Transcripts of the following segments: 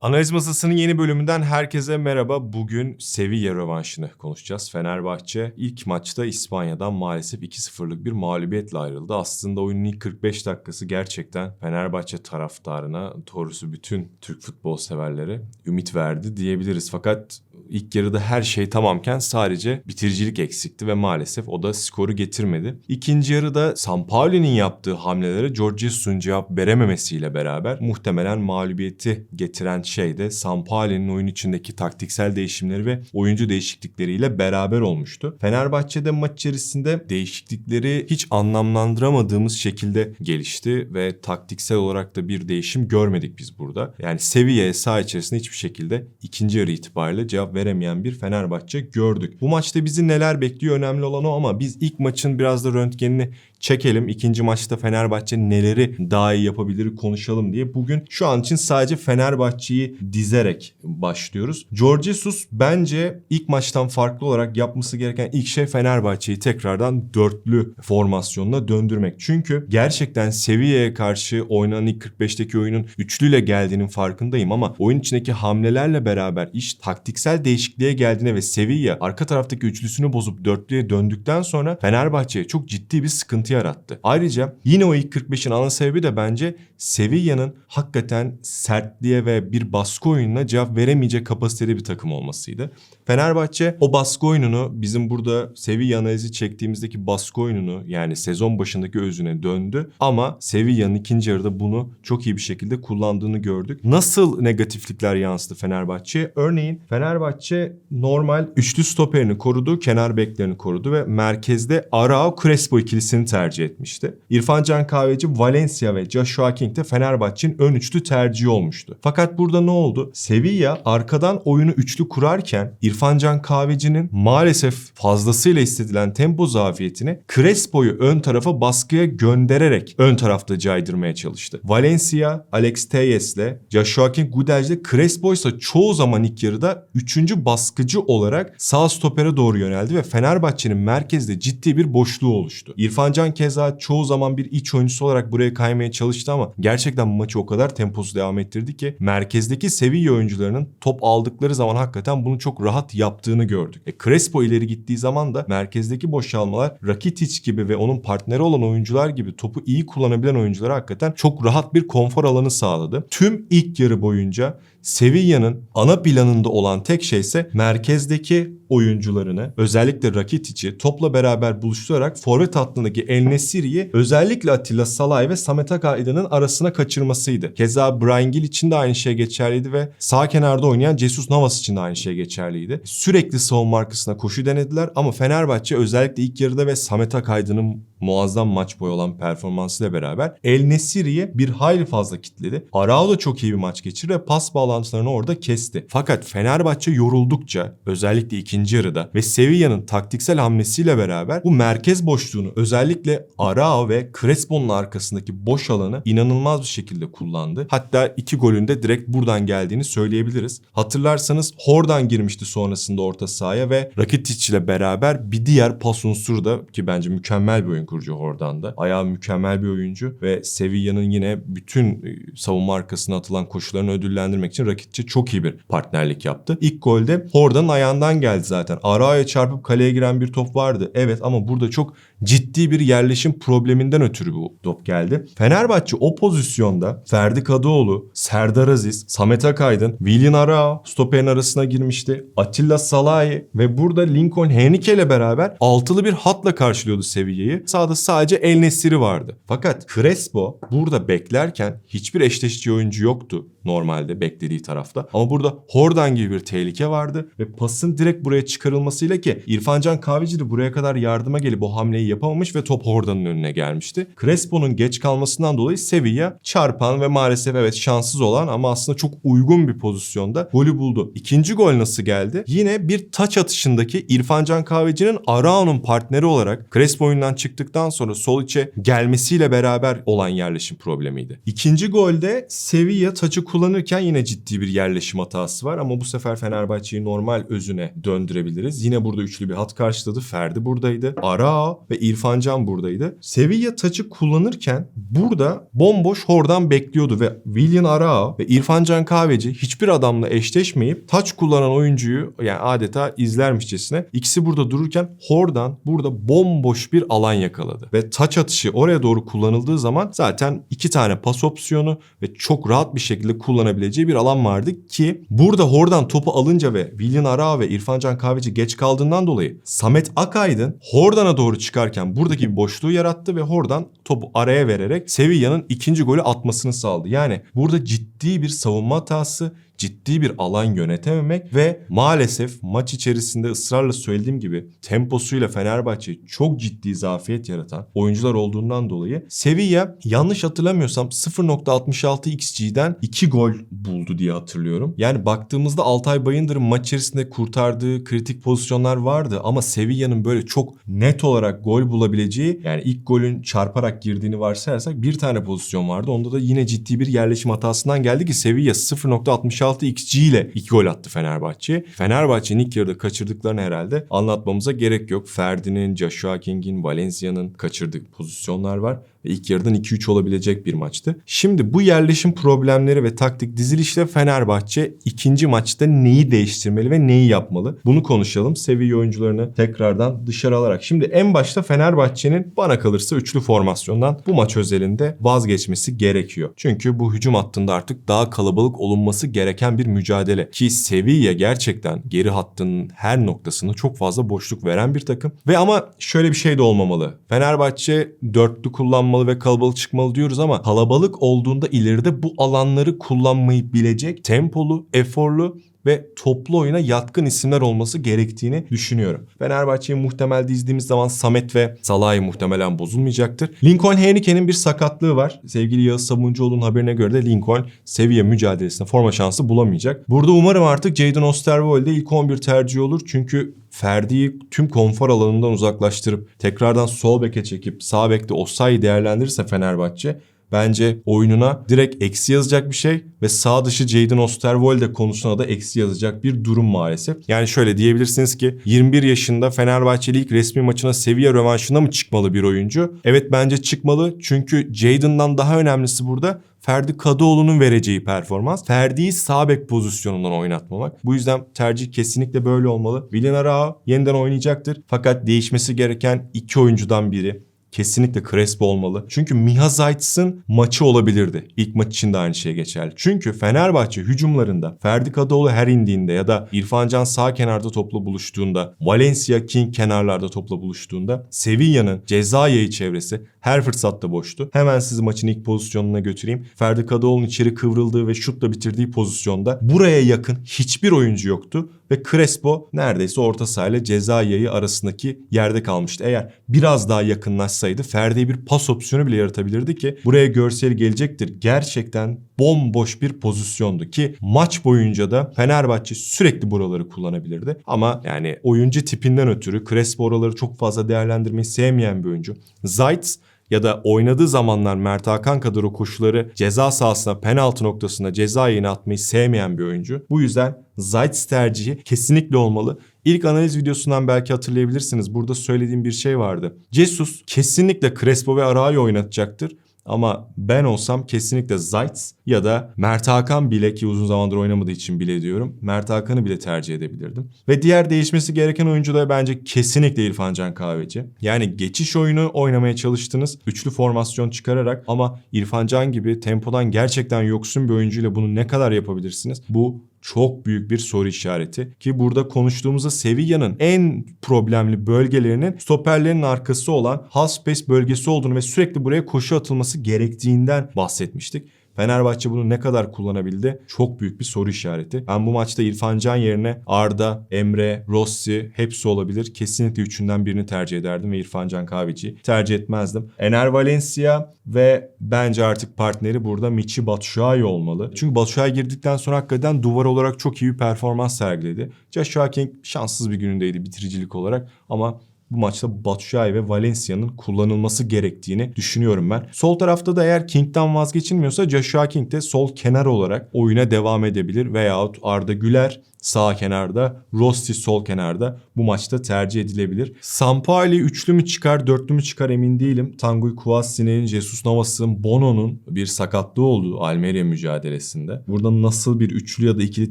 Analiz Masası'nın yeni bölümünden herkese merhaba. Bugün Sevilla rövanşını konuşacağız. Fenerbahçe ilk maçta İspanya'dan maalesef 2-0'lık bir mağlubiyetle ayrıldı. Aslında oyunun ilk 45 dakikası gerçekten Fenerbahçe taraftarına, doğrusu bütün Türk futbol severlere ümit verdi diyebiliriz. Fakat ilk yarıda her şey tamamken sadece bitiricilik eksikti ve maalesef o da skoru getirmedi. İkinci yarıda Sampaoli'nin yaptığı hamlelere George Jesus'un cevap verememesiyle beraber muhtemelen mağlubiyeti getiren şey de Sampaoli'nin oyun içindeki taktiksel değişimleri ve oyuncu değişiklikleriyle beraber olmuştu. Fenerbahçe'de maç içerisinde değişiklikleri hiç anlamlandıramadığımız şekilde gelişti ve taktiksel olarak da bir değişim görmedik biz burada. Yani seviyeye saha içerisinde hiçbir şekilde ikinci yarı itibariyle cevap veremeyen bir Fenerbahçe gördük. Bu maçta bizi neler bekliyor önemli olan o ama biz ilk maçın biraz da röntgenini çekelim. İkinci maçta Fenerbahçe neleri daha iyi yapabilir konuşalım diye. Bugün şu an için sadece Fenerbahçe'yi dizerek başlıyoruz. George Jesus bence ilk maçtan farklı olarak yapması gereken ilk şey Fenerbahçe'yi tekrardan dörtlü formasyonuna döndürmek. Çünkü gerçekten seviyeye karşı oynanan ilk 45'teki oyunun üçlüyle geldiğinin farkındayım ama oyun içindeki hamlelerle beraber iş taktiksel değişikliğe geldiğine ve seviye arka taraftaki üçlüsünü bozup dörtlüye döndükten sonra Fenerbahçe'ye çok ciddi bir sıkıntı yarattı. Ayrıca yine o ilk 45'in ana sebebi de bence Sevilla'nın hakikaten sertliğe ve bir baskı oyununa cevap veremeyecek kapasitede bir takım olmasıydı. Fenerbahçe o baskı oyununu bizim burada Sevilla analizi çektiğimizdeki baskı oyununu yani sezon başındaki özüne döndü ama Sevilla'nın ikinci yarıda bunu çok iyi bir şekilde kullandığını gördük. Nasıl negatiflikler yansıdı Fenerbahçe? Örneğin Fenerbahçe normal üçlü stoperini korudu, kenar beklerini korudu ve merkezde Arao Crespo ikilisini tercih etmişti. İrfan Can Kahveci, Valencia ve Joshua King de Fenerbahçe'nin ön üçlü tercihi olmuştu. Fakat burada ne oldu? Sevilla arkadan oyunu üçlü kurarken İrfan Can Kahveci'nin maalesef fazlasıyla istedilen tempo zafiyetini Crespo'yu ön tarafa baskıya göndererek ön tarafta caydırmaya çalıştı. Valencia, Alex Teyes'le, Joshua King, Gudel'le Crespo ise çoğu zaman ilk yarıda üçüncü baskıcı olarak sağ stopere doğru yöneldi ve Fenerbahçe'nin merkezde ciddi bir boşluğu oluştu. İrfan Can keza çoğu zaman bir iç oyuncusu olarak buraya kaymaya çalıştı ama gerçekten maçı o kadar temposu devam ettirdi ki merkezdeki Sevilla oyuncularının top aldıkları zaman hakikaten bunu çok rahat yaptığını gördük. E Crespo ileri gittiği zaman da merkezdeki boşalmalar Rakitic gibi ve onun partneri olan oyuncular gibi topu iyi kullanabilen oyunculara hakikaten çok rahat bir konfor alanı sağladı. Tüm ilk yarı boyunca Sevilla'nın ana planında olan tek şey ise merkezdeki oyuncularını özellikle Rakitic'i topla beraber buluşturarak forvet hattındaki El Nesiri'yi özellikle Atilla Salay ve Samet Akayda'nın arasına kaçırmasıydı. Keza Brian Gill için de aynı şey geçerliydi ve sağ kenarda oynayan Jesus Navas için de aynı şey geçerliydi. Sürekli savunma arkasına koşu denediler ama Fenerbahçe özellikle ilk yarıda ve Samet Akayda'nın muazzam maç boyu olan performansıyla beraber El Nesiri'ye bir hayli fazla kitledi. Arao da çok iyi bir maç geçirdi ve pas bağlantılarını orada kesti. Fakat Fenerbahçe yoruldukça özellikle ikinci yarıda ve Sevilla'nın taktiksel hamlesiyle beraber bu merkez boşluğunu özellikle Arao ve Crespo'nun arkasındaki boş alanı inanılmaz bir şekilde kullandı. Hatta iki golün de direkt buradan geldiğini söyleyebiliriz. Hatırlarsanız Hordan girmişti sonrasında orta sahaya ve Rakitic ile beraber bir diğer pas unsuru da ki bence mükemmel bir oyun kurucu Hordan da. Ayağı mükemmel bir oyuncu ve Sevilla'nın yine bütün e, savunma arkasına atılan koşularını ödüllendirmek için Rakitçe çok iyi bir partnerlik yaptı. İlk golde Hordan'ın ayağından geldi zaten. Arao'ya çarpıp kaleye giren bir top vardı. Evet ama burada çok ciddi bir yerleşim probleminden ötürü bu top geldi. Fenerbahçe o pozisyonda Ferdi Kadıoğlu, Serdar Aziz, Samet Akaydın, Willian Arao stoperin arasına girmişti. Atilla Salahi ve burada Lincoln Henrique ile beraber altılı bir hatla karşılıyordu Sevilla'yı. Sağda sadece El Nesiri vardı. Fakat Crespo burada beklerken hiçbir eşleşici oyuncu yoktu normalde beklediği tarafta. Ama burada Hordan gibi bir tehlike vardı ve pasın direkt buraya çıkarılmasıyla ki İrfancan Kahveci de buraya kadar yardıma gelip o hamleyi yapamamış ve top Hordan'ın önüne gelmişti. Crespo'nun geç kalmasından dolayı Sevilla çarpan ve maalesef evet şanssız olan ama aslında çok uygun bir pozisyonda golü buldu. İkinci gol nasıl geldi? Yine bir taç atışındaki İrfancan Kahveci'nin Arao'nun partneri olarak Crespo oyundan çıktıktan sonra sol içe gelmesiyle beraber olan yerleşim problemiydi. İkinci golde Sevilla taçı kullanırken yine ciddi bir yerleşim hatası var ama bu sefer Fenerbahçe'yi normal özüne döndürebiliriz. Yine burada üçlü bir hat karşıladı. Ferdi buradaydı. Arao ve İrfan Can buradaydı. Sevilla taçı kullanırken burada bomboş Hordan bekliyordu ve Willian Arao ve İrfan Can Kahveci hiçbir adamla eşleşmeyip taç kullanan oyuncuyu yani adeta izlermişçesine ikisi burada dururken Hordan burada bomboş bir alan yakaladı. Ve taç atışı oraya doğru kullanıldığı zaman zaten iki tane pas opsiyonu ve çok rahat bir şekilde kullanabileceği bir alan vardı ki burada Hordan topu alınca ve Willian Arao ve İrfan Can Kahveci geç kaldığından dolayı Samet Akaydın Hordan'a doğru çıkarken buradaki bir boşluğu yarattı ve Hordan topu araya vererek Sevilla'nın ikinci golü atmasını sağladı. Yani burada ciddi bir savunma hatası, ciddi bir alan yönetememek ve maalesef maç içerisinde ısrarla söylediğim gibi temposuyla Fenerbahçe çok ciddi zafiyet yaratan oyuncular olduğundan dolayı Sevilla yanlış hatırlamıyorsam 0.66 XG'den 2 gol buldu diye hatırlıyorum. Yani baktığımızda Altay Bayındır'ın maç içerisinde kurtardığı kritik pozisyonlar vardı ama Sevilla'nın böyle çok net olarak gol bulabileceği yani ilk golün çarparak girdiğini varsayarsak bir tane pozisyon vardı. Onda da yine ciddi bir yerleşim hatasından geldi ki Sevilla 0.66 XG ile 2 gol attı Fenerbahçe. Fenerbahçe'nin ilk yarıda kaçırdıklarını herhalde anlatmamıza gerek yok. Ferdi'nin, Joshua King'in, Valencia'nın kaçırdığı pozisyonlar var ve ilk yarıdan 2-3 olabilecek bir maçtı. Şimdi bu yerleşim problemleri ve taktik dizilişle Fenerbahçe ikinci maçta neyi değiştirmeli ve neyi yapmalı? Bunu konuşalım. Seviye oyuncularını tekrardan dışarı alarak. Şimdi en başta Fenerbahçe'nin bana kalırsa üçlü formasyondan bu maç özelinde vazgeçmesi gerekiyor. Çünkü bu hücum hattında artık daha kalabalık olunması gereken bir mücadele. Ki Sevilla gerçekten geri hattının her noktasını çok fazla boşluk veren bir takım. Ve ama şöyle bir şey de olmamalı. Fenerbahçe dörtlü kullanmalı ve kalabalık çıkmalı diyoruz ama kalabalık olduğunda ileride bu alanları kullanmayı bilecek tempolu, eforlu ve toplu oyuna yatkın isimler olması gerektiğini düşünüyorum. Fenerbahçe'yi muhtemel dizdiğimiz zaman Samet ve Salah'ı muhtemelen bozulmayacaktır. Lincoln Henrique'nin bir sakatlığı var. Sevgili Yağız Sabuncuoğlu'nun haberine göre de Lincoln seviye mücadelesinde forma şansı bulamayacak. Burada umarım artık Jadon Osterwolde ilk 11 tercih olur. Çünkü Ferdi'yi tüm konfor alanından uzaklaştırıp tekrardan sol beke çekip sağ bekte Osayi değerlendirirse Fenerbahçe bence oyununa direkt eksi yazacak bir şey ve sağ dışı Jadon Osterwolde konusuna da eksi yazacak bir durum maalesef. Yani şöyle diyebilirsiniz ki 21 yaşında Fenerbahçeli ilk resmi maçına seviye rövanşına mı çıkmalı bir oyuncu? Evet bence çıkmalı çünkü Jadon'dan daha önemlisi burada Ferdi Kadıoğlu'nun vereceği performans. Ferdi'yi sağ bek pozisyonundan oynatmamak. Bu yüzden tercih kesinlikle böyle olmalı. Willian Arao yeniden oynayacaktır. Fakat değişmesi gereken iki oyuncudan biri kesinlikle Crespo olmalı. Çünkü Miha Zayt'sın maçı olabilirdi. İlk maç için de aynı şey geçerli. Çünkü Fenerbahçe hücumlarında Ferdi Kadıoğlu her indiğinde ya da İrfan Can sağ kenarda topla buluştuğunda, Valencia King kenarlarda topla buluştuğunda Sevilla'nın ceza yayı çevresi her fırsatta boştu. Hemen sizi maçın ilk pozisyonuna götüreyim. Ferdi Kadıoğlu'nun içeri kıvrıldığı ve şutla bitirdiği pozisyonda buraya yakın hiçbir oyuncu yoktu ve Crespo neredeyse orta sahayla ceza yayı arasındaki yerde kalmıştı. Eğer biraz daha yakınlaşsaydı Ferdi'ye bir pas opsiyonu bile yaratabilirdi ki buraya görseli gelecektir. Gerçekten bomboş bir pozisyondu ki maç boyunca da Fenerbahçe sürekli buraları kullanabilirdi. Ama yani oyuncu tipinden ötürü Crespo oraları çok fazla değerlendirmeyi sevmeyen bir oyuncu. Zayt ya da oynadığı zamanlar Mert Hakan kadar o koşuları ceza sahasına penaltı noktasına ceza yayını atmayı sevmeyen bir oyuncu. Bu yüzden Zayt's tercihi kesinlikle olmalı. İlk analiz videosundan belki hatırlayabilirsiniz. Burada söylediğim bir şey vardı. Jesus kesinlikle Crespo ve Arao'yu oynatacaktır. Ama ben olsam kesinlikle Zayt ya da Mert Hakan bile ki uzun zamandır oynamadığı için bile diyorum. Mert Hakan'ı bile tercih edebilirdim. Ve diğer değişmesi gereken oyuncu da bence kesinlikle İrfan Can Kahveci. Yani geçiş oyunu oynamaya çalıştınız. Üçlü formasyon çıkararak ama İrfan Can gibi tempodan gerçekten yoksun bir oyuncuyla bunu ne kadar yapabilirsiniz? Bu çok büyük bir soru işareti. Ki burada konuştuğumuzda Sevilla'nın en problemli bölgelerinin stoperlerin arkası olan space bölgesi olduğunu ve sürekli buraya koşu atılması gerektiğinden bahsetmiştik. Fenerbahçe bunu ne kadar kullanabildi? Çok büyük bir soru işareti. Ben bu maçta İrfan Can yerine Arda, Emre, Rossi hepsi olabilir. Kesinlikle üçünden birini tercih ederdim ve İrfan Can Kahveci'yi tercih etmezdim. Ener Valencia ve bence artık partneri burada Michi Batshuayi olmalı. Çünkü Batshuayi girdikten sonra hakikaten duvar olarak çok iyi bir performans sergiledi. Joshua King şanssız bir günündeydi bitiricilik olarak ama bu maçta Batshuayi ve Valencia'nın kullanılması gerektiğini düşünüyorum ben. Sol tarafta da eğer King'den vazgeçilmiyorsa Joshua King de sol kenar olarak oyuna devam edebilir veyahut Arda Güler sağ kenarda, Rossi sol kenarda bu maçta tercih edilebilir. Sampaoli üçlü mü çıkar, dörtlü mü çıkar emin değilim. Tanguy Kouassi'nin, Jesus Navas'ın, Bono'nun bir sakatlığı oldu Almeria mücadelesinde. Burada nasıl bir üçlü ya da ikili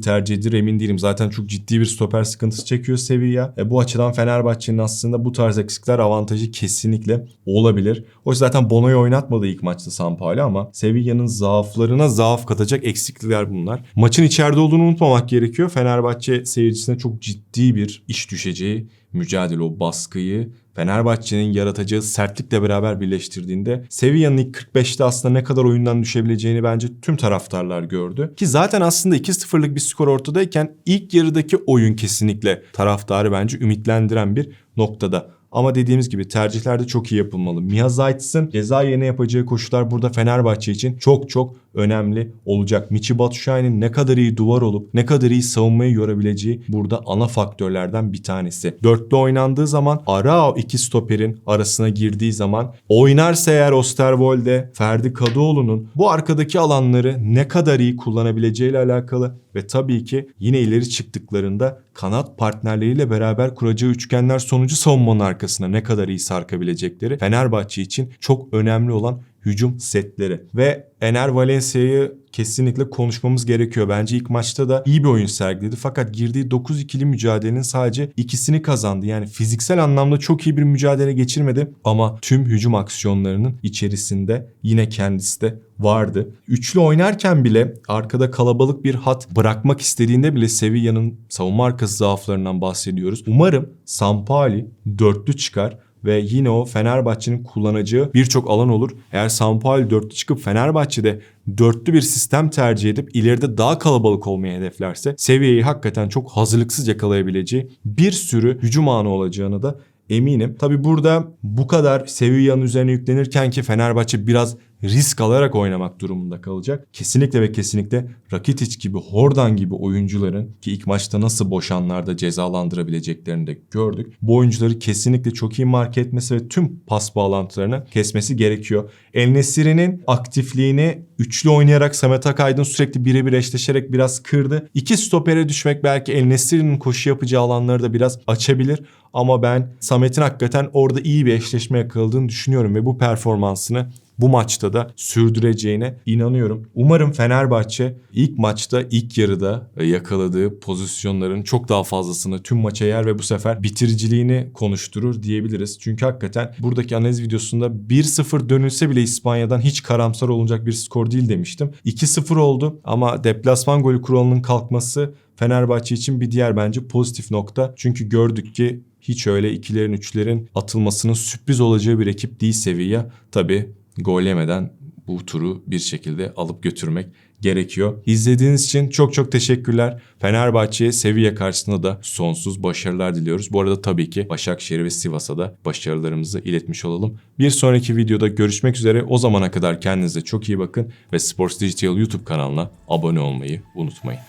tercih edilir emin değilim. Zaten çok ciddi bir stoper sıkıntısı çekiyor Sevilla. E, bu açıdan Fenerbahçe'nin aslında bu tarz eksikler avantajı kesinlikle olabilir. O zaten Bono'yu oynatmadı ilk maçta Sampaoli ama Sevilla'nın zaaflarına zaaf katacak eksiklikler bunlar. Maçın içeride olduğunu unutmamak gerekiyor. Fenerbahçe seyircisine çok ciddi bir iş düşeceği mücadele o baskıyı Fenerbahçe'nin yaratacağı sertlikle beraber birleştirdiğinde Sevilla'nın ilk 45'te aslında ne kadar oyundan düşebileceğini bence tüm taraftarlar gördü. Ki zaten aslında 2-0'lık bir skor ortadayken ilk yarıdaki oyun kesinlikle taraftarı bence ümitlendiren bir noktada. Ama dediğimiz gibi tercihler de çok iyi yapılmalı. Mia Zayt'sın ceza yerine yapacağı koşular burada Fenerbahçe için çok çok önemli olacak. Michi Batshuayi'nin ne kadar iyi duvar olup ne kadar iyi savunmayı yorabileceği burada ana faktörlerden bir tanesi. Dörtlü oynandığı zaman Arao iki stoperin arasına girdiği zaman oynarsa eğer Osterwolde, Ferdi Kadıoğlu'nun bu arkadaki alanları ne kadar iyi kullanabileceğiyle alakalı ve tabii ki yine ileri çıktıklarında kanat partnerleriyle beraber kuracağı üçgenler sonucu savunmanın arkasına ne kadar iyi sarkabilecekleri Fenerbahçe için çok önemli olan hücum setleri. Ve Ener Valencia'yı kesinlikle konuşmamız gerekiyor. Bence ilk maçta da iyi bir oyun sergiledi. Fakat girdiği 9 ikili mücadelenin sadece ikisini kazandı. Yani fiziksel anlamda çok iyi bir mücadele geçirmedi. Ama tüm hücum aksiyonlarının içerisinde yine kendisi de vardı. Üçlü oynarken bile arkada kalabalık bir hat bırakmak istediğinde bile Sevilla'nın savunma arkası zaaflarından bahsediyoruz. Umarım Sampaoli dörtlü çıkar ve yine o Fenerbahçe'nin kullanacağı birçok alan olur. Eğer Sampaoli dörtlü çıkıp Fenerbahçe'de dörtlü bir sistem tercih edip ileride daha kalabalık olmayı hedeflerse seviyeyi hakikaten çok hazırlıksız yakalayabileceği bir sürü hücum anı olacağını da eminim. Tabi burada bu kadar Sevilla'nın üzerine yüklenirken ki Fenerbahçe biraz risk alarak oynamak durumunda kalacak. Kesinlikle ve kesinlikle Rakitic gibi, Hordan gibi oyuncuların ki ilk maçta nasıl boşanlarda cezalandırabileceklerini de gördük. Bu oyuncuları kesinlikle çok iyi mark etmesi ve tüm pas bağlantılarını kesmesi gerekiyor. El Nesiri'nin aktifliğini üçlü oynayarak Samet Akaydın sürekli birebir eşleşerek biraz kırdı. İki stopere düşmek belki El Nesiri'nin koşu yapacağı alanları da biraz açabilir. Ama ben Samet'in hakikaten orada iyi bir eşleşme yakaladığını düşünüyorum ve bu performansını bu maçta da sürdüreceğine inanıyorum. Umarım Fenerbahçe ilk maçta ilk yarıda yakaladığı pozisyonların çok daha fazlasını tüm maça yer ve bu sefer bitiriciliğini konuşturur diyebiliriz. Çünkü hakikaten buradaki analiz videosunda 1-0 dönülse bile İspanya'dan hiç karamsar olacak bir skor değil demiştim. 2-0 oldu ama deplasman golü kuralının kalkması Fenerbahçe için bir diğer bence pozitif nokta. Çünkü gördük ki hiç öyle ikilerin üçlerin atılmasının sürpriz olacağı bir ekip değil Sevilla. Tabi gol yemeden bu turu bir şekilde alıp götürmek gerekiyor. İzlediğiniz için çok çok teşekkürler. Fenerbahçe'ye Sevilla karşısında da sonsuz başarılar diliyoruz. Bu arada tabii ki Başakşehir ve Sivas'a da başarılarımızı iletmiş olalım. Bir sonraki videoda görüşmek üzere. O zamana kadar kendinize çok iyi bakın ve Sports Digital YouTube kanalına abone olmayı unutmayın.